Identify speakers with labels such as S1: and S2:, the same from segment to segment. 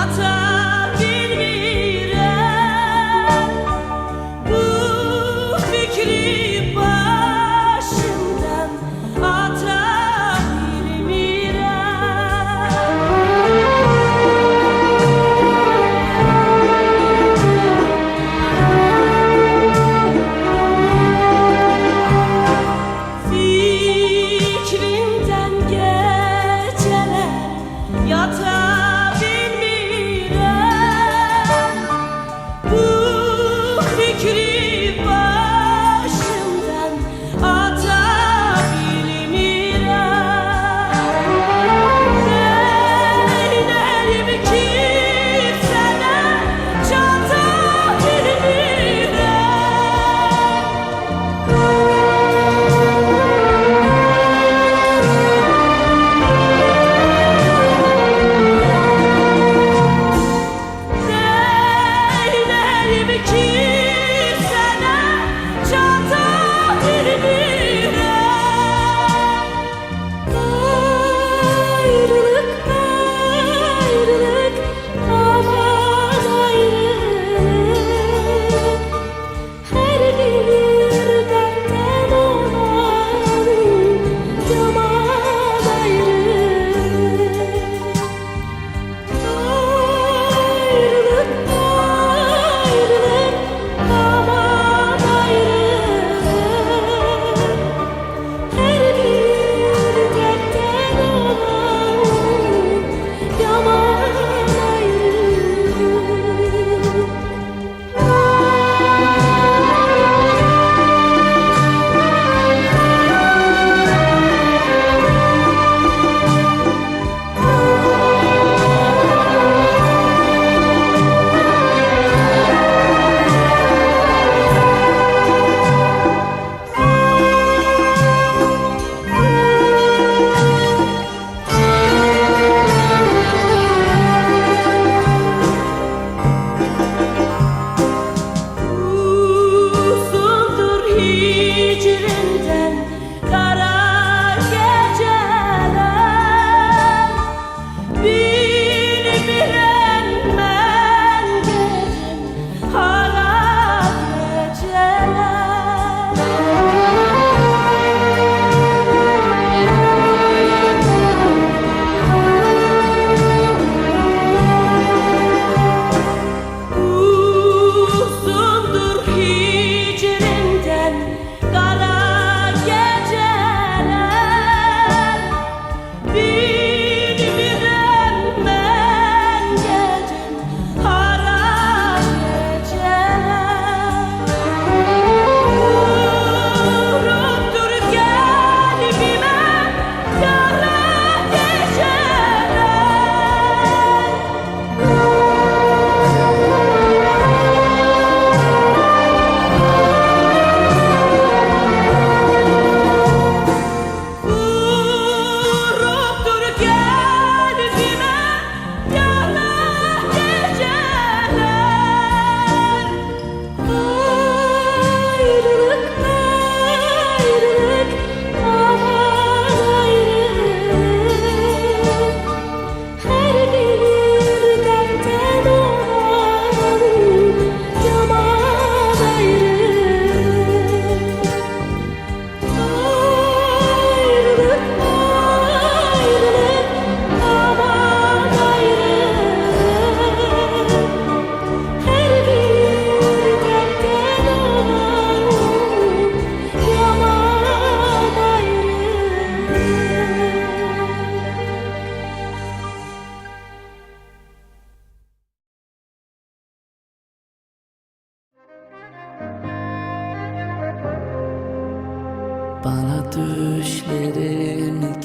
S1: shelter.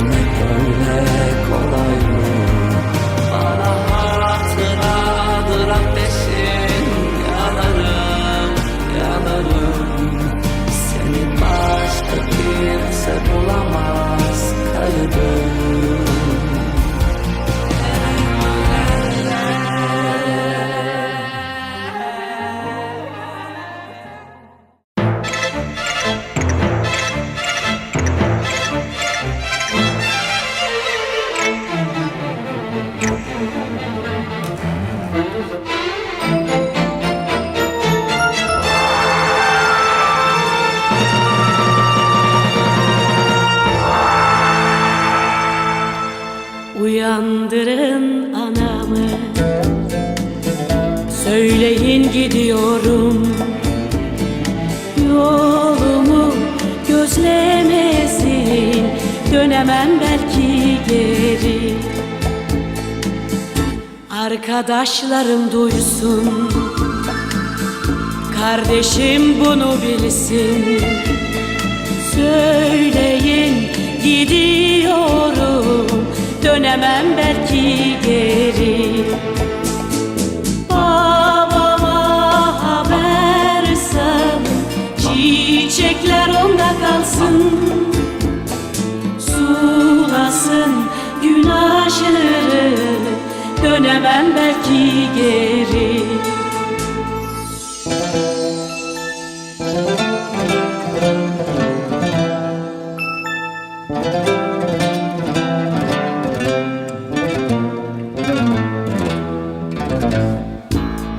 S1: Çözmek öyle kolay
S2: Arkadaşlarım duysun. Kardeşim bunu bilsin. Söyleyin gidiyorum. Dönemem belki geri. Babama haber sal. Çiçekler onda kalsın. Sulasın Dönemem belki geri.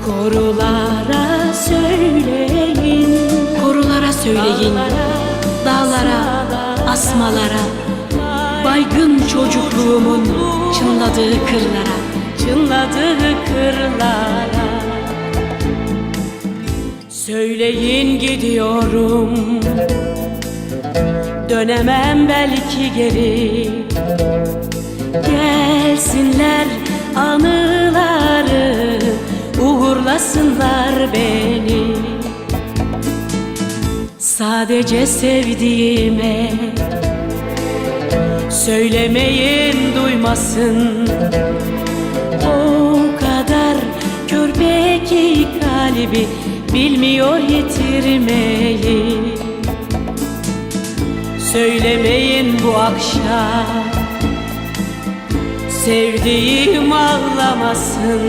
S2: Korulara söyleyin. Korulara söyleyin. Dağlara, asmalara. Baygın çocukluğumun çınladığı kırlara Çınladığı kırlara. Söyleyin gidiyorum. Dönemem belki geri. Gelsinler anıları Uğurlasınlar beni. Sadece sevdiğime Söylemeyin duymasın O kadar körpe ki kalbi bilmiyor yitirmeyi. Söylemeyin bu akşam Sevdiğim ağlamasın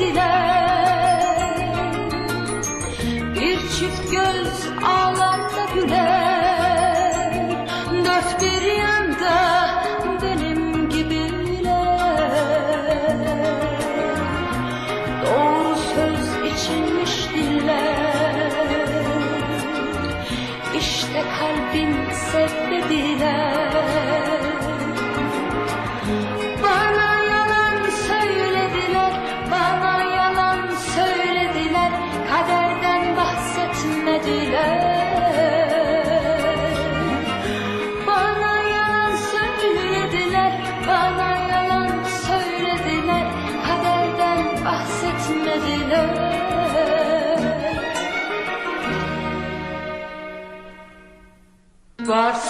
S3: see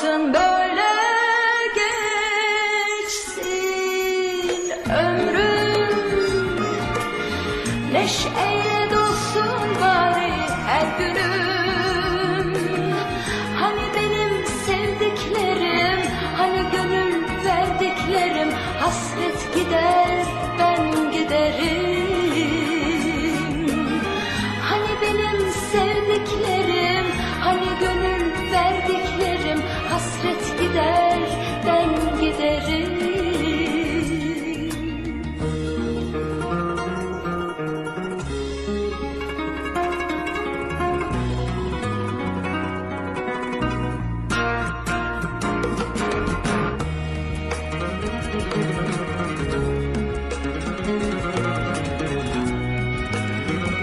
S3: kalsın böyle geçsin. Ömrüm Neşeye dolsun bari her günüm.